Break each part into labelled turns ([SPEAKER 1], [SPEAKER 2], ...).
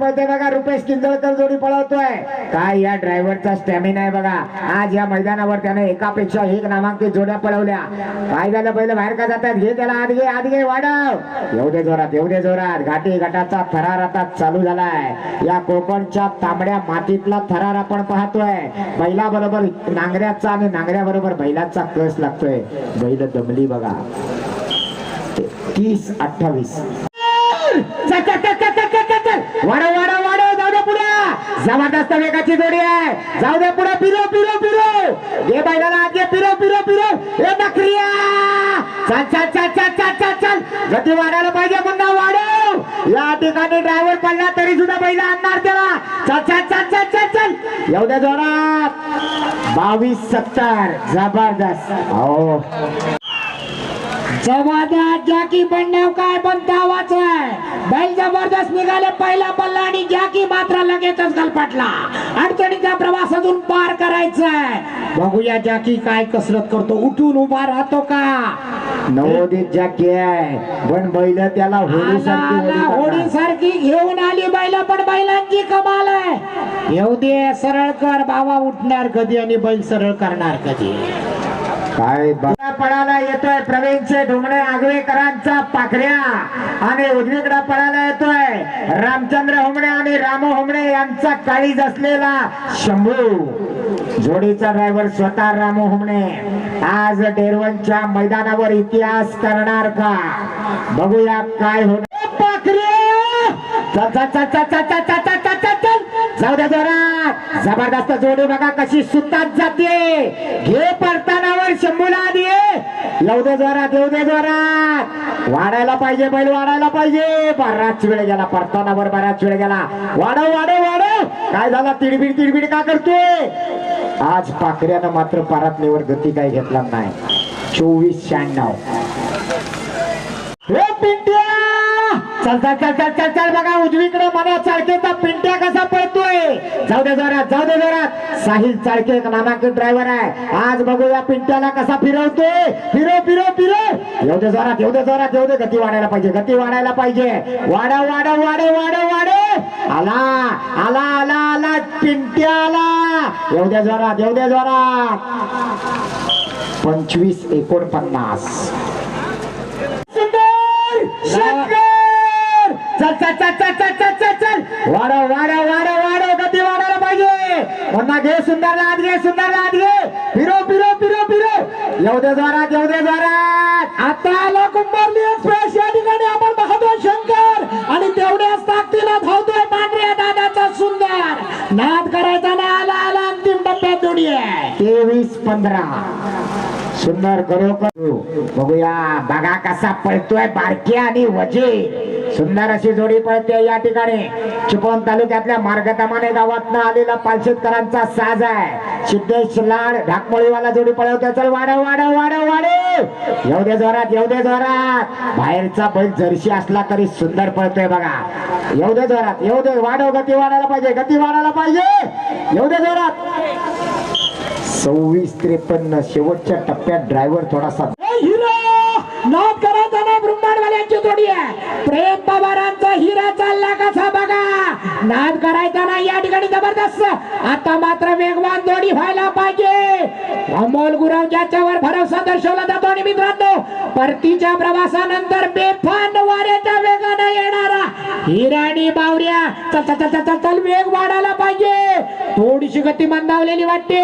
[SPEAKER 1] पळते बघा रुपेश किंजळकर जोडी पळवतोय. काय या ड्रायव्हरचा स्टॅमिना आहे बघा. आज या मैदानावर त्याने एकापेक्षा एक नामांकित जोड्या पळवल्या. काय झालं पहिलं बाहेर का जातात? घे त्याला आत घे आत घे वाढव. येऊ दे जोरात येऊ दे जोरात. घाटी घाटाचा थरार आता चालू झालाय. या कोकणच्या तांबड्या मातीतला थरार आपण पाहतोय. बैला बरोबर नांगऱ्याचा आणि नांगऱ्या बरोबर बैलाचा कस लागतोय? बैल दमली बघा. तीस अठ्ठावीस चल, चल, चल, चल, चल, चल, चल, चल. वाढव वाढव वाढव. जाऊ दे पुढे. जबरदस्त वेगाची जोडी आहे. जाऊ दे पुढे. पिरो पिरो पिरो घे बैलाला आत पिरो पिरो पिरो हे ए नखरिया चल चल चल चल चल चल चल. गती वाढायला पाहिजे पुन्हा वाढव. या ठिकाणी ड्रायव्हर पडला तरी सुद्धा बैला आणणार त्याला. चल चल चल चल चल चल. येऊ द्या जोरात. बावीस सत्तर. जबरदस्त. हो. जॅकी बनण्याव काय पण दावाच आहे? बैल जबरदस्त निघाले पहिला बल्ला आणि जॅकी मात्र लगेचच गलपटला. अडचणीचा प्रवास अजून पार करायचा आहे. बघूया जॅकी काय कसरत करतो. उठून उभा राहतो का? नवोदित जॅकी आहे. पण बैल त्याला होडी सारखी घेऊन आली बैल पण बैलांची कमाल आहे. येऊ दे सरळ कर बाबा उठणार कधी आणि बैल सरळ करणार कधी? काय पळायला येतोय. प्रवीणचे ढोंगणे आगवेकरांचा पाखऱ्या. आणि उजवीकडा पडायला येतोय. रामचंद्र होमणे आणि रामो होमणे यांचा काळीज असलेला शंभू. जोडीचा ड्रायव्हर स्वतः रामो होमणे. आज डेरवनच्या मैदानावर इतिहास करणार का? बघूया काय होणार पाखऱ्या! जाऊ द्या जोरात. जबरदस्त जोडी बघा कशी सुतात जाते घे परतानावर शंभूला आधी येऊ दे जोरात येऊ दे जोरात. वाढायला पाहिजे बैल वाढायला पाहिजे. बराच वेळ गेला परतानावर बराच वेळ गेला. वाढव वाढव वाढव. काय झाला? तिडबिड तिडबिड का करतोय? आज पाखऱ्यानं मात्र परातलेवर गती काय घेतला नाही. चोवीस शहाण्णव. हे पिंट्या चल चल चल चल चल चल बघा उजवीकडे मना चाळकेचा पिंट्या कसा पळतोय. जाऊ दे जोरात जाऊ दे जोरात. साहिल चाळके एक नामांकित ड्रायव्हर आहे. आज बघूया पिंट्याला कसा फिरवतोय. फिरो फिरो फिरो. येऊ दे जोरात येऊ दे जोरात येऊ दे. गती वाढायला पाहिजे गती वाढायला पाहिजे. वाढव वाढव वाढव वाढव वाढव आला आला आला आला पिंट्या आला येऊ दे जोरात येऊ दे जोरात. पंचवीस एकोणपन्नास. सुंदर! चल चल चल चल चल चल चल चल. वाढव वाढव वाढव वाढव. गती वाढायला पाहिजे. पुन्हा घे सुंदर लाद घे सुंदर लाद घे. फिरो फिरो फिरो फिरो. येऊ दे जोरात येऊ दे जोरात. आता आलो कुंभारली एक्सप्रेस या ठिकाणी आपण पाहतोय शंकर. आणि तेवढ्याच ताकदीला धावतोय पांढऱ्या दादाचा सुंदर. नाद करायचा ना आला आला अंतिम टप्प्यात जोडी आहे. तेवीस पंधरा. सुंदर खरोखर बघूया बघा कसा पळतोय बारकी आणि वजे सुंदर अशी जोडी पळते या ठिकाणी. चिपळूण तालुक्यातल्या मार्गतमाने गावातनं आलेला पालशेतकरांचा साज आहे. सिद्धेश लाड ढाकमोळीवाला जोडी पळवते चल वाढव वाढव वाढव वाढव. येऊ दे जोरात येऊ दे जोरात. बाहेरचा बैल जरशी असला तरी सुंदर पळतोय बघा. येऊ दे जोरात येऊ दे. वाढव गती वाढायला पाहिजे गती वाढायला पाहिजे. येऊ दे जोरात. सव्वीस त्रेपन्न. शेवटच्या टप्प्यात ड्रायव्हर थोडासा हिरो! नाद करायचा जोडी आहे. प्रेम पवारांचा हिरा चालला कसा बघा. नाद करायचा ना या ठिकाणी जबरदस्त. आता मात्र वेगवान जोडी व्हायला पाहिजे. अमोल गुरव ज्याच्यावर भरोसा दर्शवला जातो आणि मित्रांनो परतीच्या प्रवासानंतर बेफान वाऱ्याच्या वेगानं येणारा हिराणी आणि बावऱ्या. चल चल चल चल चल वेग वाढायला पाहिजे. थोडीशी गती मंदावलेली वाटते.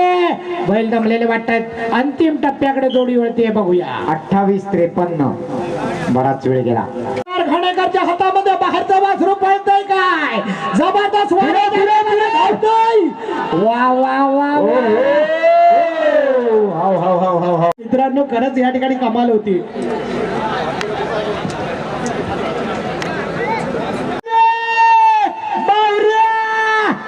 [SPEAKER 1] बैल दमलेले वाटतात. अंतिम टप्प्याकडे जोडी वळते बघूया. अठ्ठावीस त्रेपन्न. बराच वेळ वेळ गेला. हातामध्ये बाहेरचा वासरू पळतय काय? जबरदस्त
[SPEAKER 2] मित्रांनो खरंच या ठिकाणी कमाल होती.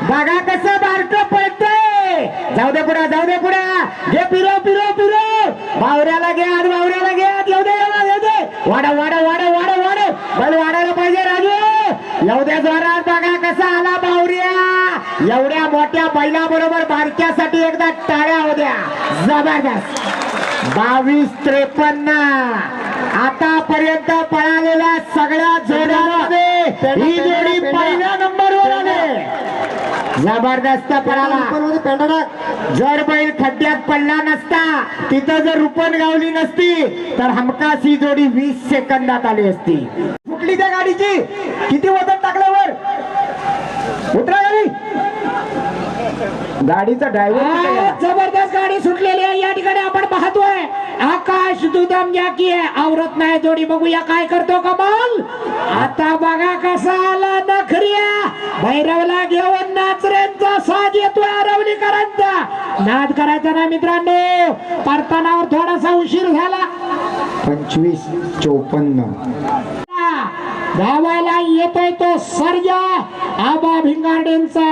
[SPEAKER 1] बघा कसं बारट पळतय. जाऊ दे पुढा जाऊ दे पुढा. घे पिरो पिरो पिरो बावऱ्याला घ्या बावऱ्याला घ्या जाऊ दे वाढव वाढव वाढव वाढव वाढव. बल वाढायला पाहिजे राजू. दे जोरात बघा कसा आला बावऱ्या एवढ्या मोठ्या बैलाबरोबर बारक्यासाठी एकदा टाळ्या होत्या. जबरदस्त. बावीस त्रेपन्न. आतापर्यंत पळालेल्या सगळ्या जोड्यांमध्ये ही जोडी पहिल्या नंबरवर आले. जबरदस्त पळाला. जर बैल खड्ड्यात पडला नसता तिथं जर रुपन गावली नसती तर हमखास ही जोडी वीस सेकंदात आली असती. कुठली त्या गाडीची. किती वजन टाकल्यावर उतरा गाडी. गाडीचा ड्रायव्हर
[SPEAKER 3] जबरदस्त गाडी सुटलेली आहे. या ठिकाणी आपण पाहतोय आकाश दुदम जाकी आहे आवरत नाही जोडी. बघूया काय करतो कमाल. आता बघा कसा आला नखरिया. भैरवला घेऊन नाचऱ्यांचा साज येतोय अरवलीकरांचा नाद करायचा ना मित्रांनो. परतानावर थोडासा उशीर झाला.
[SPEAKER 1] पंचवीस चोपन्न.
[SPEAKER 3] धावायला येतोय तो सर्जा. आबा भिंगारडेंचा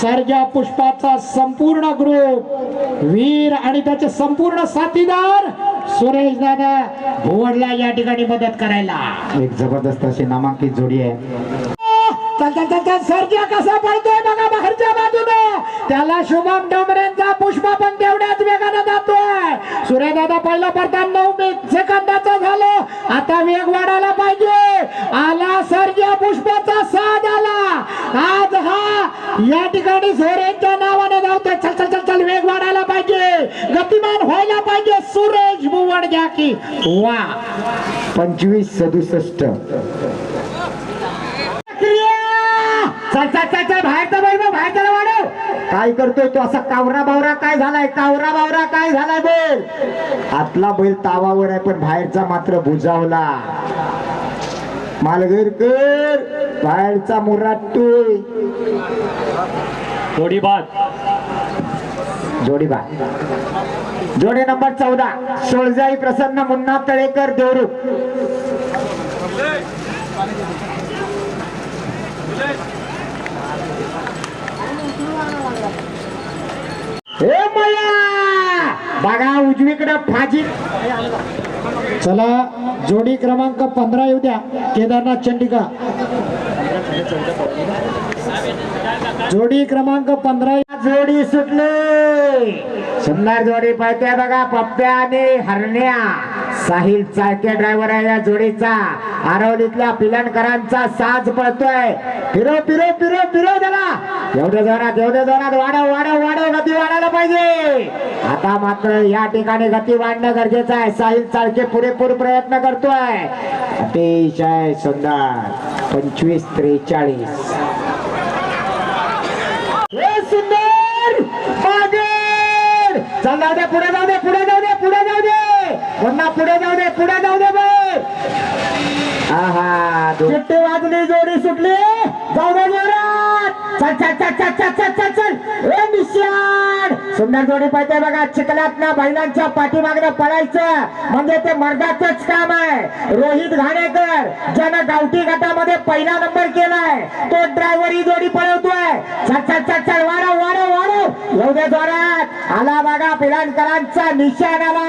[SPEAKER 3] सर्जा पुष्पाचा संपूर्ण ग्रुप वीर आणि त्याचे संपूर्ण साथीदार सुरेश दादा भुवडला या ठिकाणी मदत करायला.
[SPEAKER 1] एक जबरदस्त अशी नामांकित जोडी आहे.
[SPEAKER 3] सर्जा कसा पळतोय बघा बाहेरच्या बाजूने. त्याला शुभम डोंगरेंचा पुष्प पण तेवढ्याच वेगानं जातोय. सूर्यदादा पहिला पडताना नऊ सेकंदाचा झालो. आता वेग वाढायला पाहिजे. आला सर्जा पुष्पाचा साथ आला. आज हा या ठिकाणी सोरेंच्या नावाने धावतोय. चल चल चल चल वेग वाढायला पाहिजे. गतिमान व्हायला पाहिजे. सुरेश बुवड घ्या की वा.
[SPEAKER 1] पंचवीस सदुसष्ट. चल चल चल चल बाहेरचा बैल बघ, बाहेरचा वाढव काय करतोय तो असा कावरा बावरा काय झालाय? कावरा बावरा काय झालाय बैल. आतला बैल तावावर आहे पण बाहेरचा मात्र बुजावला. मालगेरकर बाहेरचा मुराटतोय
[SPEAKER 2] थोडी बाद
[SPEAKER 1] जोडी जोडी नंबर चौदा सोळजाई प्रसन्न मुन्ना तळेकर देवरू हे मया! बघा उजवीकडे फाजी.
[SPEAKER 3] चला जोडी क्रमांक पंधरा येऊ द्या. केदारनाथ चंडिका. जोडी क्रमांक पंधरा.
[SPEAKER 1] जोडी सुटली. सुंदर जोडी पळते बघा पप्प्या आणि हरण्या. साहिल चाळके ड्रायव्हर आहे या जोडीचा. आरवलीतल्या पिलनकरांचा साज पळतोय. फिरो फिरो फिरो फिरो त्याला. एवढ्या जोरात एवढ्या जोरात वाढव वाढव वाढव गती वाढायला पाहिजे. आता मात्र या ठिकाणी गती वाढणं गरजेचं आहे. साहिल चाळके पुरेपूर प्रयत्न करतोय. अतिशय सुंदर. पंचवीस त्रेचाळीस. सुंदर! मागे! चल पुढे पुढे जाऊ दे. चल चल चल चल चल चल चल. सुंदर जोडी पाहिजे बघा चिखलात ना बैलांच्या पाठीमागनं पळायचं. म्हणजे ते मर्दाचंच काम आहे. रोहित घाणेकर ज्यानं गावठी गटामध्ये पहिला नंबर केलाय तो ड्रायव्हर ही जोडी पळवतोय. चल चल चल चल वारो वाढव वाढव. एवढ्या जोरात. आला बघा पिलांकरांचा निशाणाला.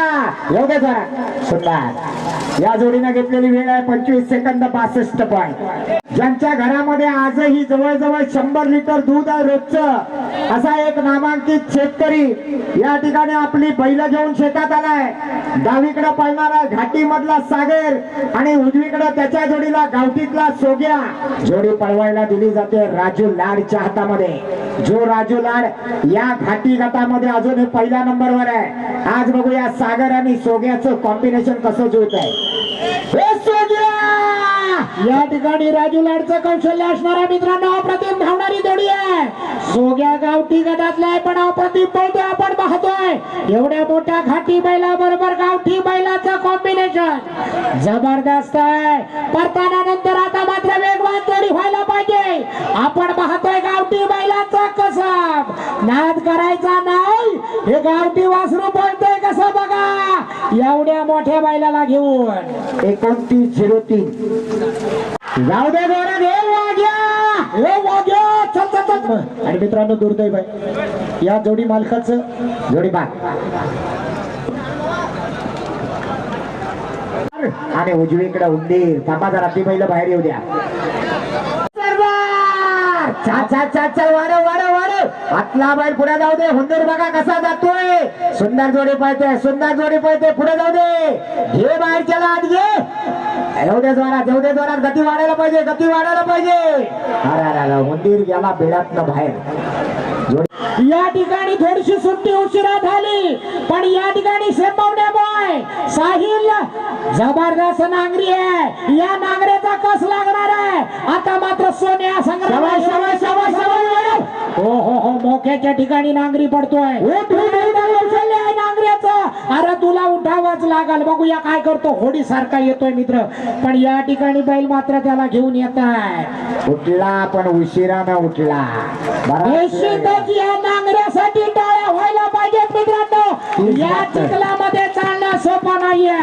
[SPEAKER 1] योग्य एवढ्या सुंदर या जोडीनं घेतलेली वेळ आहे पंचवीस सेकंद बासष्ट पॉईंट ज्यांच्या घरामध्ये आजही जवळजवळ शंभर लिटर दूध आहे रोजचं असा एक नामांकित शेतकरी या ठिकाणी आपली बैल घेऊन शेतात आलाय. डावीकडे पळणारा घाटी मधला सागर आणि उजवीकडे त्याच्या जोडीला गावठीतला सोग्या. जोडी पळवायला दिली जाते राजू लाडच्या हातामध्ये. जो राजू लाड या घाटी गटामध्ये अजून पहिल्या नंबरवर आहे. आज बघूया सागर आणि सोग्याचं कॉम्बिनेशन कसं जुळत आहे
[SPEAKER 3] या ठिकाणी राजू लाडचं कौशल्य असणारा मित्रांनो अप्रतिम धावणारी जोडी आहे. सोग्या गावठी गटातला आहे पण अप्रतिम पळतोय आपण पाहतोय. एवढ्या मोठ्या घाटी बैला बरोबर गावठी बैलाचं कॉम्बिनेशन जबरदस्त आहे. परताना नंतर आता मात्र वेगवान जोडी व्हायला पाहिजे. आपण पाहतोय गावठी बैलाचा कसब. नाद करायचा नाही. हे गावठी वासरू पळतोय कसं बघा. एवढ्या मोठ्या बैलाला घेऊन.
[SPEAKER 1] एकोणतीस झिरो तीन. जाऊ दे गोरा वाग्या
[SPEAKER 3] वाग्या चल चल चल. आणि मित्रांनो दुर्दैव आहे. या जोडी मालकाच
[SPEAKER 1] जोडी बाग. आणि उजवीकडे उंदीर. थांबा जरा ती बैल बाहेर येऊ द्या. सरदार! चाल चाल चाल वाढव वाढव वाढव. आतला पुढे जाऊ दे. हुंदीर बघा कसा जातोय. सुंदर जोडी पळते सुंदर जोडी पळते. पुढे जाऊ दे. घे बाहेर चला आत घे येऊ दे जोरात येऊ दे जोरात. गती वाढायला पाहिजे गती वाढायला पाहिजे. अरे अरे अरे हुंदीर गेला बेडात बाहेर.
[SPEAKER 3] या ठिकाणी थोडीशी सुट्टी उशिरा झाली पण या ठिकाणी संपवण्यामुळे साहिल जबरदस्त नांगरी आहे. या नांगरेचा कस लागणार आहे? आता मात्र सोन्या संग्राम. हो हो हो मोक्याच्या ठिकाणी नांगरी पडतोय. नांगऱ्याचं. अरे तुला उठावंच लागल. बघूया काय करतो. होडी सारखा येतोय मित्र. पण या ठिकाणी बैल मात्र त्याला घेऊन येत आहे.
[SPEAKER 1] उठला पण उठला. बराच वेळ.
[SPEAKER 3] निश्चितच या नांगऱ्यासाठी टाळ्या व्हायला पाहिजेत मित्रांनो. या. चिखलामध्ये चालणं सोपं नाहीये.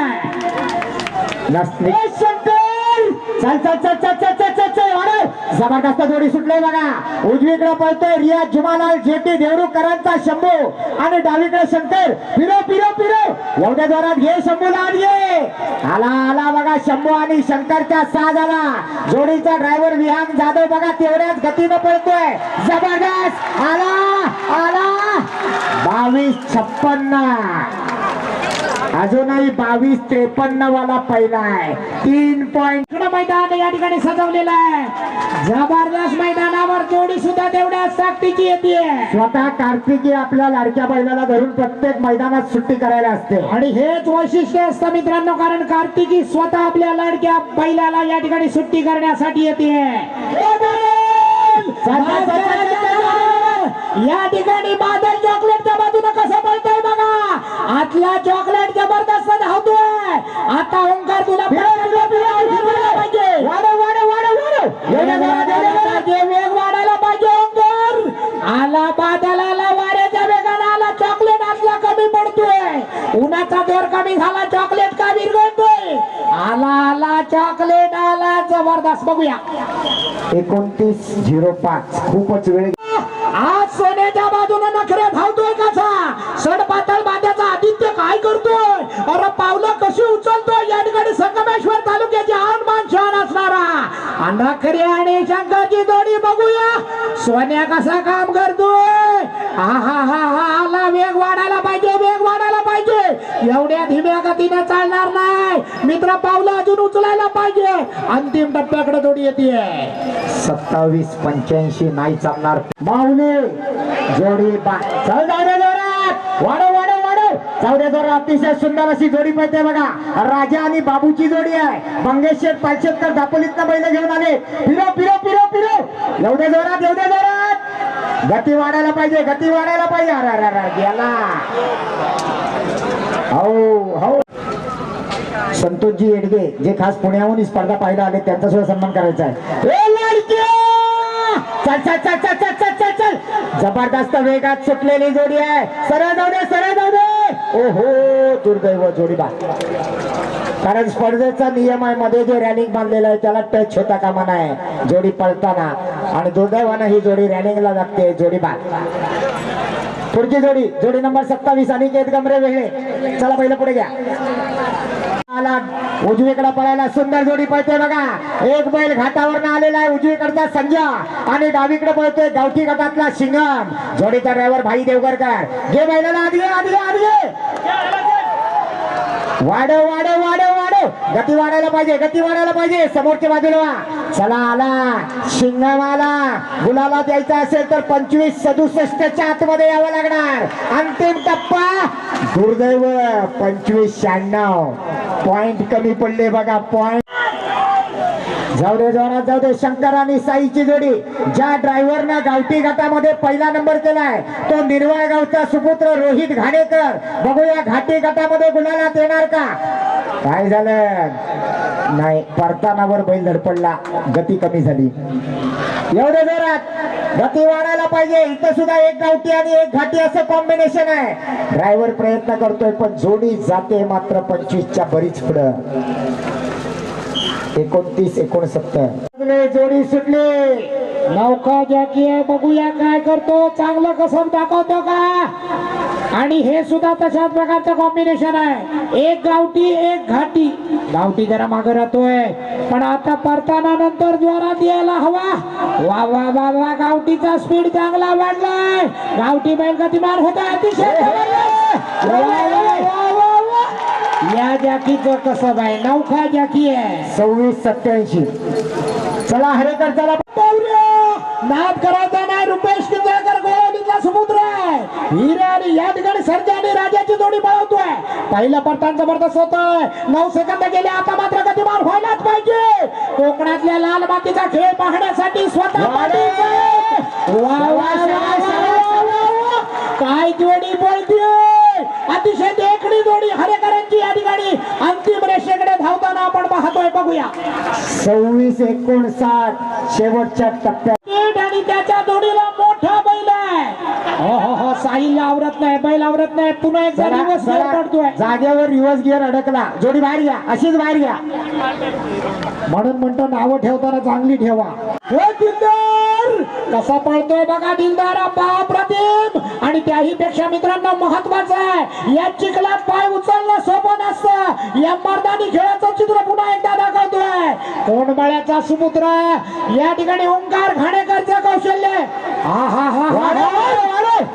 [SPEAKER 1] चल चल चल चल चल चल चल चल वाढव. जबरदस्त जोडी सुटले बघा. उजवीकडे पळतोय रिया जुमालाल जेटी देवरुखकरांचा शंभू आणि डावीकडे शंकर. फिरो फिरो फिरो. एवढ्या जोरात घे शंभूला आत घे. आला आला बघा शंभू आणि शंकरच्या साज आला जोडीचा ड्रायव्हर विहान जाधव बघा तेवढ्याच गतीनं पळतोय. जबरदस्त. आला आला. बावीस छप्पन्न. अजूनही बावीस त्रेपन्न वाला पहिला आहे. तीन पॉइंट
[SPEAKER 3] मैदान या ठिकाणी सजवलेलं आहे. जबरदस्त मैदानावर जोडी सुद्धा तेवढ्या सक्तीची येते.
[SPEAKER 1] स्वतः कार्तिकी आपल्या लाडक्या बैलाला धरून प्रत्येक मैदानात सुट्टी करायला असते.
[SPEAKER 3] आणि हेच वैशिष्ट्य असतं मित्रांनो कारण कार्तिकी स्वतः आपल्या लाडक्या बैलाला या ठिकाणी सुट्टी करण्यासाठी येते. या ठिकाणी बादल चॉकलेटच्या बाजूने कसं पळतोय बघा. आतला चॉकलेट जबरदस्त धावतोय. आता ओंकार तुला पाहिजे.
[SPEAKER 1] वाढव वाढव वाढव वाढव.
[SPEAKER 3] वेग वाढायला पाहिजे, ओंकार. आला बादल आला वाऱ्याच्या वेगाला आला चॉकलेट आतला कमी पडतोय. उन्हाचा जोर कमी झाला चॉकलेट का विरघळतोय आला आला चॉकलेट आला. जबरदस्त. बघूया.
[SPEAKER 1] एकोणतीस झिरो पाच. खूपच वेळ
[SPEAKER 3] आज सोन्याच्या बाजूने नखरे धावतोय कसा सण पातळ बांध्याचा आदित्य काय करतोय? अरे पावलं कशी उचलतोय? या ठिकाणी संगमेश्वर तालुक्याची आनमान शहर असणारा. नखरे आणि शंकरची जोडी बघूया. सोन्या कसा काम करतोय? हा हा हा हा आला वेग वाढायला पाहिजे वेग वाढायला पाहिजे. एवढ्या धीम्या गतीने चालणार नाही. मित्र पावलं अजून उचलायला पाहिजे. अंतिम टप्प्याकडे जोडी येते
[SPEAKER 1] सत्तावीस पंच्याऐंशी नाही चालणार माऊली जोडी बा चल जोरात. वाढव वाढव वाढव. जाऊ दे अतिशय सुंदर अशी जोडी पाहिजे बघा. राजा आणि बाबूची जोडी आहे. मंगेशेठ पालशेतकर दापोलीतनं बैल घेऊन आले. फिरो फिरो फिरो फिरो. एवढे जोरात एवढे जोरात. गती वाढायला पाहिजे गती वाढायला पाहिजे. अरे अरे अरे गेला. हो हो. संतोषजी येडगे जे खास पुण्याहून ही स्पर्धा पाहायला आले त्यांचा सुद्धा सन्मान करायचा आहे. ए लाडक्या! चल चल चल चल चल चल चल चल. जबरदस्त वेगात सुटलेली जोडी आहे. सरळ जाऊ दे सरळ जाऊ दे. ओहो दुर्दैव जोडी बा कारण स्पर्धेचा नियम आहे मध्ये जे रॅलिंग बांधलेलं आहे त्याला टच होता कामा नाही जोडी पळताना. आणि दुर्दैवानं ही जोडी रॅलिंगला लागते जोडी बा पुढची जोडी जोडी नंबर सत्तावीस आणि गमरे वेगळे. चला पहिलं पुढे घ्या. आला उजवीकडे पळायला सुंदर जोडी पळते बघा. एक बैल घाटावर आलेला आहे उजवीकडचा संजय. आणि डावीकडे पळतोय गावठी गटातला शिंगम. जोडीचा ड्रायव्हर भाई देवगरकर. घे बैलाला आधी घे आधी घे आधी वाढ वाढ वाढ वाढ गती वाढायला पाहिजे गती वाढायला पाहिजे. समोरच्या बाजूला वा. चला आला. शिंगम आला गुलाला द्यायचा असेल तर पंचवीस सदुसष्टच्या आतमध्ये यावं लागणार. अंतिम टप्पा. दुर्दैव पंचवीस शहाण्णव. पॉइंट कमी पडले बघा पॉइंट जाऊ दे जोरात जाऊ दे शंकर आणि साईची जोडी. ज्या ड्रायव्हरनं गावठी गटामध्ये पहिला नंबर केलाय तो निर्वाळ गावचा सुपुत्र रोहित घाणेकर. बघूया घाटी गटामध्ये गुलालात येणार का? काय झालं? नाही परतानावर बैल धडपडला गती कमी झाली. एवढ्या जोरात. गती वाढायला पाहिजे. इथं सुद्धा एक गावठी आणि एक घाटी असं कॉम्बिनेशन आहे. ड्रायव्हर प्रयत्न करतोय पण जोडी जाते मात्र पंचवीसच्या बरीच पुढं. एकोणतीस एकोणसत्तर जोडी सुटली.
[SPEAKER 3] नौका जॅकी आहे बघूया काय करतो. चांगलं कसं दाखवतो का? आणि हे सुद्धा तशाच प्रकारचं कॉम्बिनेशन आहे. एक गावठी एक घाटी. गावठी जरा मागे राहतोय. पण आता परताना नंतर जोरात यायला हवा. वा वा वा वा गावठीचा स्पीड चांगला वाढलाय. गावठी बैल गतिमान होत अतिशय जबरदस्त. वा, वा, वा, वा, वा. या जॅकीचं कसं बाय नौखा जॅकी आहे
[SPEAKER 1] सव्वीस सत्याऐंशी चला हरेकर चला.
[SPEAKER 3] नाद करायचा नाही रुपेश किंजळकर गोळवलीतला समुद्र आहे. हिरे आणि या ठिकाणी सर्जा आणि राजाची जोडी पळवतोय. पहिलं परतान जबरदस्त होतोय. नऊ सेकंद गेले आता मात्र गतिमान व्हायलाच पाहिजे. कोकणातल्या लाल मातीचा खेळ पाहण्यासाठी स्वतः आहे. काय जोडी बोलतीये? अतिशय देखणी जोडी हरेकरांची या ठिकाणी. अंतिम रेषेकडे धावताना आपण पाहतोय बघूया.
[SPEAKER 1] सव्वीस एकोणसाठ शेवटच्या टप्प्यात.
[SPEAKER 3] पेट आणि त्याच्या जोडीला मोठा बैल आहे. हो हो हो साहिल आवरत नाही बैल आवरत नाही. पुन्हा एकदा
[SPEAKER 1] चला,
[SPEAKER 3] दिवस
[SPEAKER 1] चला.
[SPEAKER 3] पडतोय.
[SPEAKER 1] जागेवर रिवर्स गिअर अडकला. जोडी बाहेर घ्या अशीच बाहेर घ्या.
[SPEAKER 3] म्हणून म्हणतो नावं ठेवताना चांगली ठेवा. हे दिलदार कसा पळतोय बघा दिलदारा पा प्रतिम आणि त्याही पेक्षा मित्रांनो महत्वाचं आहे या चिखलात पाय उचलणं सोपं नसतं. या मर्दानी खेळाचं चित्र पुन्हा एकदा दाखवतोय. कोंडबळ्याचा सुपुत्र या ठिकाणी ओंकार घाणेकरचं कौशल्य. हा हा हा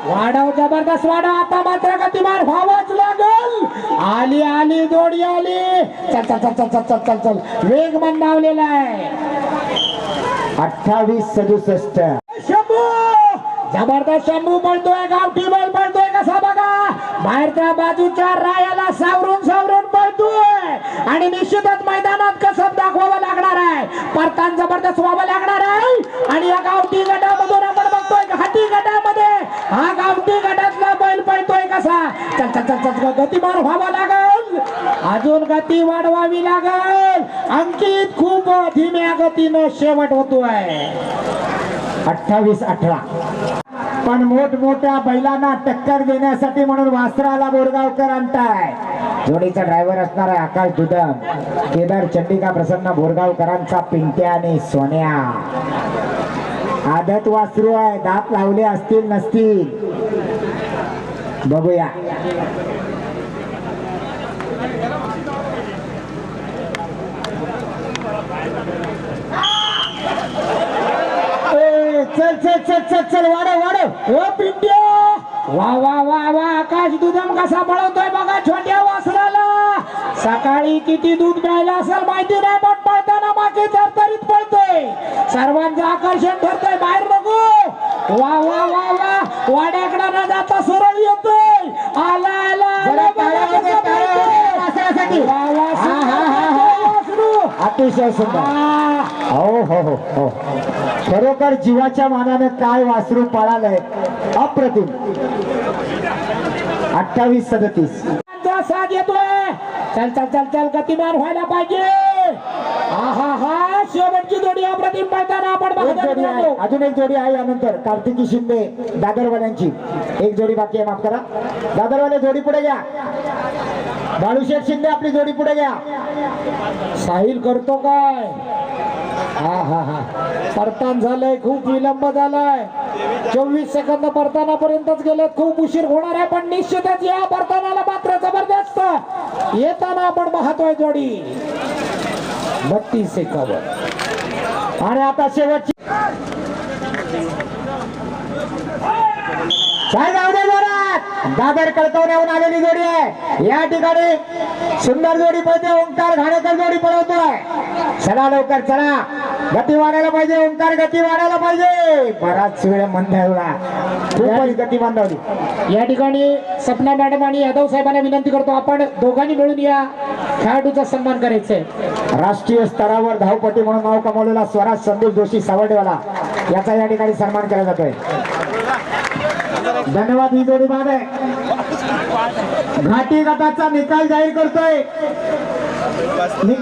[SPEAKER 3] वाढव जबरदस्त वाढव. आता मात्र गतीमार व्हावंच लागल. आली आली जोडी आली. चल चल चल चल चल चल चल. वेग मंदावलेला आहे.
[SPEAKER 1] अठ्ठावीस सदुसष्ट.
[SPEAKER 3] शंभू! जबरदस्त शंभू पडतोय गावठी बैल पडतोय कसा बघा? बाहेरच्या बाजूच्या रायाला सावरून सावरून आहे आणि निश्चितच मैदानात कसं दाखवावं लागणार आहे. परतान जबरदस्त व्हावं लागणार आहे. आणि या गावठी गटामधून आपण बघतोय घाटी गटामध्ये हा गावठी गटातला बैल पळतोय कसा. चल चल चल चल गतिमान व्हावा लागल. अजून गती वाढवावी लागल. अंकित खूप धीम्या गतीनं शेवट होतोय.
[SPEAKER 1] अठ्ठावीस अठरा. पण मोठमोठ्या बैलांना टक्कर देण्यासाठी म्हणून वासराला बोरगावकर आणताय. जोडीचा ड्रायव्हर असणार आहे आकाश दुदम केदार चंडिका प्रसन्न बोरगावकरांचा पिंट्या आणि सोन्या. आदत वासरू आहे दात लावले असतील नसतील. बघूया. चल चल चल चल चल वाढव वाढव.
[SPEAKER 3] ओ पिंट्या. वा वा वा वा आकाश दुधम कसा पळवतोय बघा छोट्या वासराला सकाळी किती दूध मिळालं असेल माहिती नाही पण पळताना मागे तरतरीत पळतोय. सर्वांचं आकर्षण ठरतंय बाहेर बघू. वा वा वा वा. वाड्याकडे न जाता सरळ येतोय. आला आला
[SPEAKER 1] हा, हा, हा, हा. अतिशय सुंदर. हो. हो हो हो खरोखर जीवाच्या मानाने काय वासरू पळालंय? अप्रतिम. अठ्ठावीस सदतीस.
[SPEAKER 3] येतोय. चल चल चल चल गतिमान व्हायला पाहिजे. हा हा शेवटची जोडी अप्रतिम पळताना आपण
[SPEAKER 1] जोडी आहे. अजून एक जोडी आहे यानंतर. कार्तिकी शिंदे दादरवाल्यांची. एक जोडी बाकी आहे माफ करा. दादरवाले जोडी पुढे घ्या. बाळूशेठ शिंदे आपली जोडी पुढे घ्या.
[SPEAKER 3] साहिल करतो काय? हा हा हा. परतान झालंय खूप विलंब झालाय. चोवीस सेकंद परतानापर्यंतच गेले खूप उशीर होणार आहे पण निश्चितच या परतानाला मात्र जबरदस्त. येताना आपण पाहतोय जोडी. बत्तीस सेकंद
[SPEAKER 1] आणि आता शेवटची काय जाऊ दे दादर कळकवण्याहून आलेली जोडी आहे. या ठिकाणी सुंदर जोडी पळते. ओंकार घाणेकर जोडी पळवतोय. चला लवकर चला. गती वाढायला पाहिजे ओंकार गती वाढायला पाहिजे. बराच वेळ मंद एवढा खूपच गती बांधवली
[SPEAKER 3] या ठिकाणी सपना मॅडम आणि यादव साहेबांना विनंती करतो आपण दोघांनी मिळून या खेळाडूचा सन्मान करायचंय.
[SPEAKER 1] राष्ट्रीय स्तरावर धावपट्टी म्हणून नाव कमावलेला स्वराज संदीप जोशी सावडेवाला याचा या ठिकाणी सन्मान केला जातोय. धन्यवाद ही जोडी बाद आहे. घाटी गटाचा निकाल जाहीर करतोय. निकाल